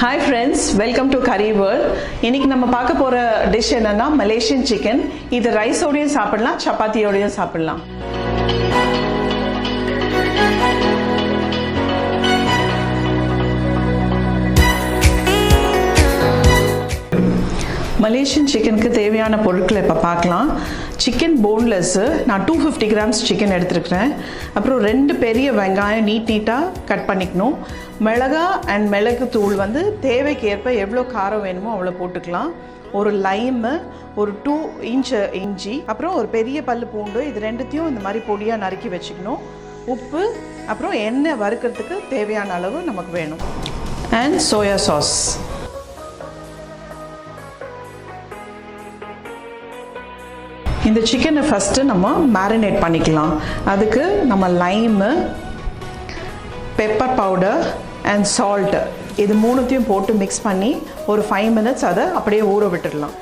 Hi friends welcome to curry world இன்னைக்கு நம்ம பார்க்க போற டிஷ் என்னன்னா மலேசியன் சிக்கன் இது ரைஸோடையும் சாப்பிடலாம் சப்பாத்தியோடையும் சாப்பிடலாம். மலேசியன் சிக்கனுக்கு தேவையான பொருட்களை இப்போ பார்க்கலாம். சிக்கன் போன்லெஸ்ஸு நான் டூ ஃபிஃப்டி கிராம்ஸ் சிக்கன் எடுத்துருக்கிறேன். அப்புறம் ரெண்டு பெரிய வெங்காயம் நீட் நீட்டாக கட் பண்ணிக்கணும். மிளகா அண்ட் மிளகு தூள் வந்து தேவைக்கேற்ப எவ்வளோ காரம் வேணுமோ அவ்வளோ போட்டுக்கலாம். ஒரு லைமு ஒரு டூ இன்ச் இஞ்சி அப்புறம் ஒரு பெரிய பல் பூண்டு இது ரெண்டுத்தையும் இந்த மாதிரி பொடியாக நறுக்கி வச்சுக்கணும். உப்பு அப்புறம் எண்ணெய் வறுக்கிறதுக்கு தேவையான அளவு நமக்கு வேணும். அண்ட் சோயா சாஸ் இந்த சிக்கனை ஃபஸ்ட்டு நம்ம மேரினேட் பண்ணிக்கலாம். அதுக்கு நம்ம lime pepper powder and salt இது மூணுத்தையும் போட்டு மிக்ஸ் பண்ணி ஒரு ஃபைவ் மினிட்ஸ் அதை அப்படியே ஊற விட்டுடலாம்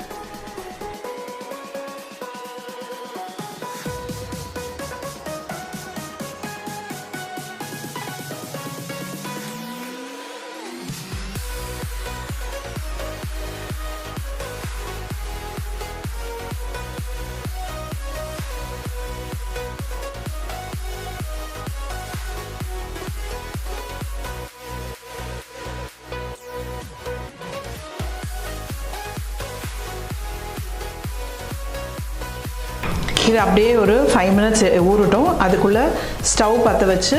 இது அப்படியே ஒரு ஃபைவ் மினிட்ஸ் ஊறட்டும். அதுக்குள்ளே ஸ்டவ் பற்ற வச்சு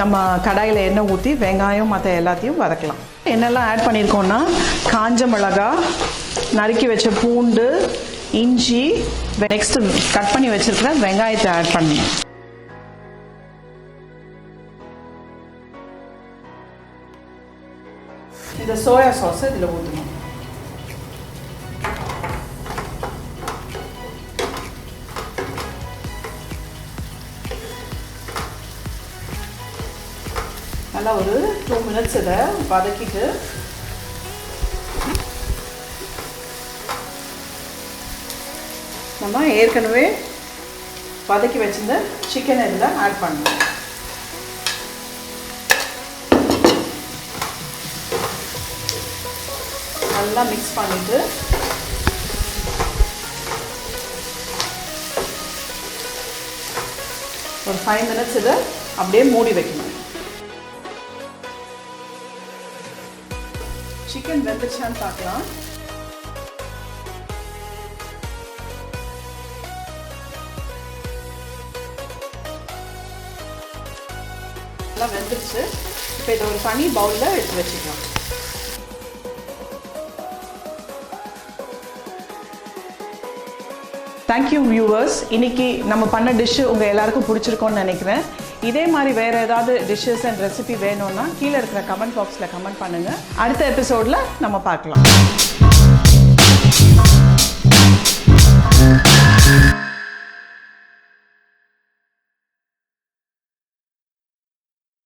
நம்ம கடாயில் எண்ணெய் ஊற்றி வெங்காயம் மற்ற எல்லாத்தையும் வதக்கலாம். என்னெல்லாம் ஆட் பண்ணியிருக்கோன்னா காஞ்ச மிளகா நறுக்கி வச்ச பூண்டு இஞ்சி நெக்ஸ்ட்டு கட் பண்ணி வச்சுருக்கிற வெங்காயத்தை ஆட் பண்ணணும் இந்த சோயா சாஸை இதில் ஊற்றணும் நல்லா ஒரு டூ மினிட்ஸ் இதை வதக்கிட்டு. நம்ம ஏற்கனவே வதக்கி வச்சிருந்த சிக்கன் இதில் ஆட் பண்ணணும். நல்லா மிக்ஸ் பண்ணிட்டு. ஒரு ஃபைவ் மினிட்ஸ் இதை அப்படியே மூடி வைக்கணும். சிக்கன் வெந்துச்சான்னு பார்க்கலாம் நல்லா வெந்துருச்சு. இப்போ இதை ஒரு தனி பவுலில் எடுத்து வச்சுக்கலாம். தேங்க்யூ வியூவர்ஸ் இன்னைக்கு நம்ம பண்ண டிஷ்ஷு உங்கள் எல்லாருக்கும் பிடிச்சிருக்கோன்னு நினைக்கிறேன். இதே மாதிரி வேறு ஏதாவது டிஷ்ஷஸ் அண்ட் ரெசிபி வேணும்னா கீழே இருக்கிற கமெண்ட் பாக்ஸில் கமெண்ட் பண்ணுங்கள் அடுத்த எபிசோடில் நம்ம பார்க்கலாம்.